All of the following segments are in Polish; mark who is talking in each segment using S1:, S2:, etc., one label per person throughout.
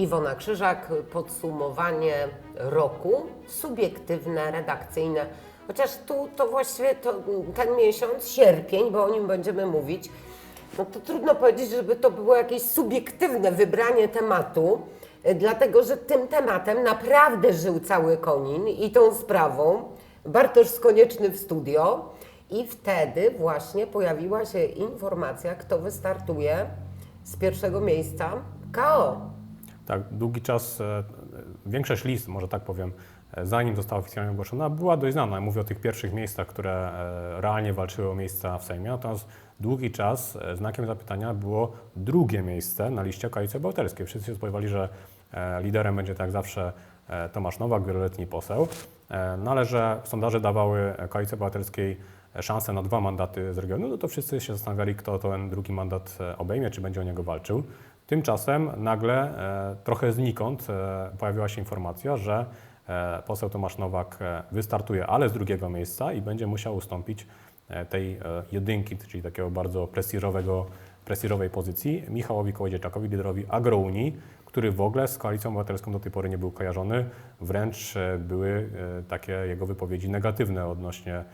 S1: Iwona Krzyżak, podsumowanie roku, subiektywne, redakcyjne. Chociaż tu to właściwie to, ten miesiąc, sierpień, bo o nim będziemy mówić, no to trudno powiedzieć, żeby to było jakieś subiektywne wybranie tematu, y, dlatego że tym tematem naprawdę żył cały Konin i tą sprawą Bartosz Konieczny w studio i wtedy właśnie pojawiła się informacja, kto wystartuje z pierwszego miejsca KO.
S2: Tak, długi czas, e, większość list, może tak powiem, e, zanim została oficjalnie ogłoszona, była dość znana. Mówię o tych pierwszych miejscach, które e, realnie walczyły o miejsca w Sejmie. Natomiast długi czas znakiem zapytania było drugie miejsce na liście Koalicji Obywatelskiej. Wszyscy się spodziewali, że liderem będzie tak zawsze Tomasz Nowak, wieloletni poseł. No ale że sondaże dawały Koalicji Obywatelskiej szansę na dwa mandaty z regionu, no to wszyscy się zastanawiali, kto ten drugi mandat obejmie, czy będzie o niego walczył. Tymczasem nagle, e, trochę znikąd, e, pojawiła się informacja, że e, poseł Tomasz Nowak wystartuje, ale z drugiego miejsca i będzie musiał ustąpić tej jedynki, czyli takiego bardzo prestiżowego, prestiżowej pozycji Michałowi Kołodziejczakowi, liderowi Agrounii, który w ogóle z Koalicją Obywatelską do tej pory nie był kojarzony, wręcz były takie jego wypowiedzi negatywne odnośnie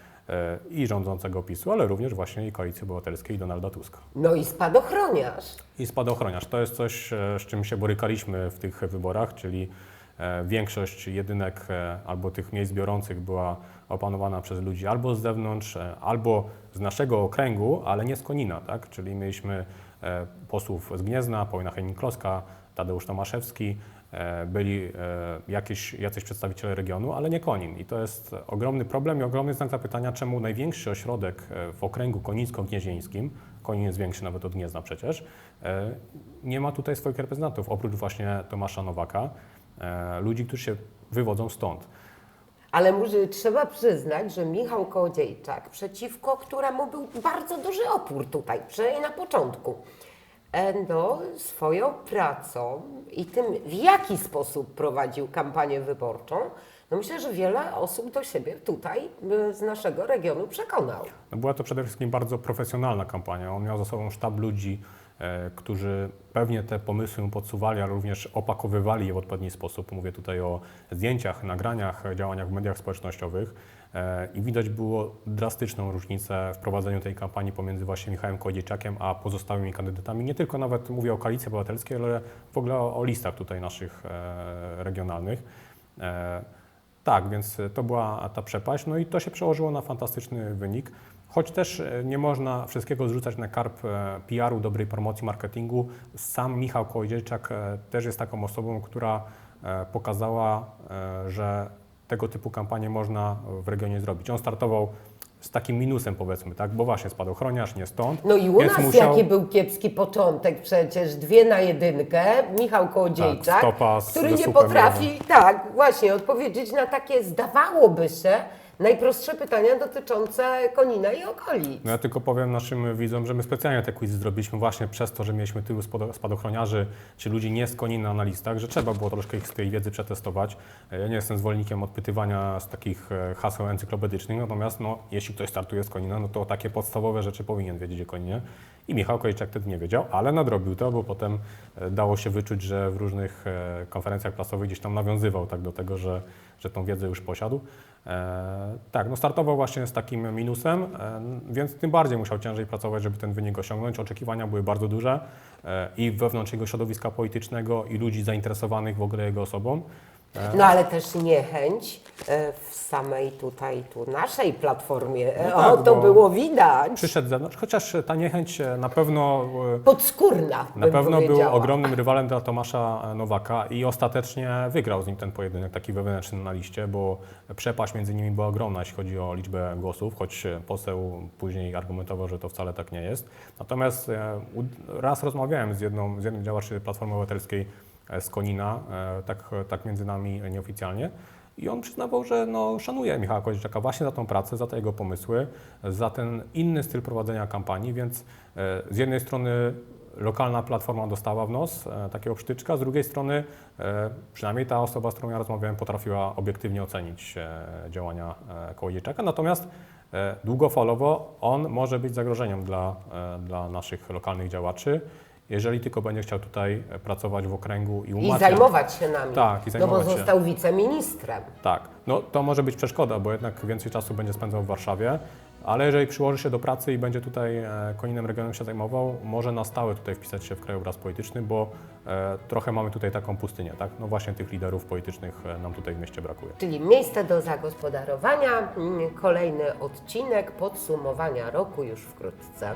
S2: i rządzącego PiSu, ale również właśnie i Koalicji Obywatelskiej i Donalda Tuska.
S1: No i spadochroniarz.
S2: I spadochroniarz. To jest coś, e, z czym się borykaliśmy w tych wyborach, czyli e, większość jedynek e, albo tych miejsc biorących była opanowana przez ludzi albo z zewnątrz, albo z naszego okręgu, ale nie z Konina, tak? Czyli mieliśmy posłów z Gniezna, Paulina Henning-Kloska, Tadeusz Tomaszewski, byli e, jakieś, jacyś przedstawiciele regionu, ale nie Konin. I to jest ogromny problem i ogromny znak zapytania, czemu największy ośrodek e, w okręgu konińsko-gnieźnieńskim, Konin jest większy nawet od Gniezna przecież, e, nie ma tutaj swoich reprezentantów, oprócz właśnie Tomasza Nowaka, e, ludzi, którzy się wywodzą stąd.
S1: Ale może trzeba przyznać, że Michał Kołodziejczak, przeciwko któremu był bardzo duży opór tutaj, przynajmniej na początku, e, no, swoją pracą i tym, w jaki sposób prowadził kampanię wyborczą, no myślę, że wiele osób do siebie tutaj e, z naszego regionu przekonał.
S2: Była to przede wszystkim bardzo profesjonalna kampania. On miał za sobą sztab ludzi, którzy pewnie te pomysły podsuwali, ale również opakowywali je w odpowiedni sposób. Mówię tutaj o zdjęciach, nagraniach, działaniach w mediach społecznościowych. E, I widać było drastyczną różnicę w prowadzeniu tej kampanii pomiędzy właśnie Michałem Kołodziejczakiem a pozostałymi kandydatami. Nie tylko nawet mówię o Koalicji Obywatelskiej, ale w ogóle o, listach tutaj naszych e, regionalnych. E, tak, więc to była ta przepaść, no i to się przełożyło na fantastyczny wynik. Choć też e, nie można wszystkiego zrzucać na karp e, PR-u, dobrej promocji, marketingu. Sam Michał Kołodziejczak e, też jest taką osobą, która pokazała, że tego typu kampanię można w regionie zrobić. On startował z takim minusem powiedzmy, tak, bo właśnie spadochroniarz, nie stąd.
S1: No i u nas
S2: musiał-
S1: jaki był kiepski początek przecież, dwie na jedynkę, Michał Kołodziejczak,
S2: Tak, stopa z-
S1: który nie potrafi, tak, właśnie, odpowiedzieć na takie, zdawałoby się, najprostsze pytania dotyczące Konina i okolic.
S2: No ja tylko powiem naszym widzom, że my specjalnie te quizy zrobiliśmy właśnie przez to, że mieliśmy tylu spado- spadochroniarzy, czy ludzi nie z Konina na listach, że trzeba było troszkę ich z tej wiedzy przetestować. E, Ja nie jestem zwolennikiem odpytywania z takich e, haseł encyklopedycznych, natomiast no, jeśli ktoś startuje z Konina, no to takie podstawowe rzeczy powinien wiedzieć o Koninie. I Michał Kojczak wtedy nie wiedział, ale nadrobił to, bo potem e, dało się wyczuć, że w różnych e, konferencjach prasowych gdzieś tam nawiązywał tak do tego, że, że tą wiedzę już posiadł. E, tak, no startował właśnie z takim minusem, e, więc tym bardziej musiał ciężej pracować, żeby ten wynik osiągnąć. Oczekiwania były bardzo duże e, i wewnątrz jego środowiska politycznego, i ludzi zainteresowanych w ogóle jego osobą.
S1: No ale też niechęć e, w samej tutaj, tu naszej platformie, e,
S2: No tak,
S1: o, to było widać,
S2: Przyszedł z zewnątrz, chociaż ta niechęć e, na pewno e,
S1: podskórna,
S2: Na pewno był ogromnym rywalem dla Tomasza Nowaka i ostatecznie wygrał z nim ten pojedynek taki wewnętrzny na liście, bo przepaść między nimi była ogromna, jeśli chodzi o liczbę głosów, choć poseł później argumentował, że to wcale tak nie jest. Natomiast e, raz rozmawiałem z, jedną, z jednym działaczy Platformy Obywatelskiej e, z Konina, e, tak, tak między nami nieoficjalnie. I on przyznawał, że no, szanuje Michała Koździaka właśnie za tą pracę, za te jego pomysły, za ten inny styl prowadzenia kampanii, więc e, z jednej strony lokalna platforma dostała w nos e, takiego przytyczka, z drugiej strony e, przynajmniej ta osoba, z którą ja rozmawiałem, potrafiła obiektywnie ocenić działania Kołodziejczaka, natomiast długofalowo on może być zagrożeniem dla, dla naszych lokalnych działaczy jeżeli tylko będzie chciał tutaj e, pracować w okręgu i
S1: I
S2: umacniać.
S1: zajmować się nami.
S2: Tak, i
S1: no
S2: zajmować
S1: bo
S2: się.
S1: został wiceministrem.
S2: Tak, no to może być przeszkoda, bo jednak więcej czasu będzie spędzał w Warszawie, ale jeżeli przyłoży się do pracy i będzie tutaj e, Koninem regionem się zajmował, może na stałe tutaj wpisać się w krajobraz polityczny, bo e, trochę mamy tutaj taką pustynię, tak? No właśnie tych liderów politycznych e, nam tutaj w mieście brakuje.
S1: Czyli miejsce do zagospodarowania. Mm, Kolejny odcinek podsumowania roku już wkrótce.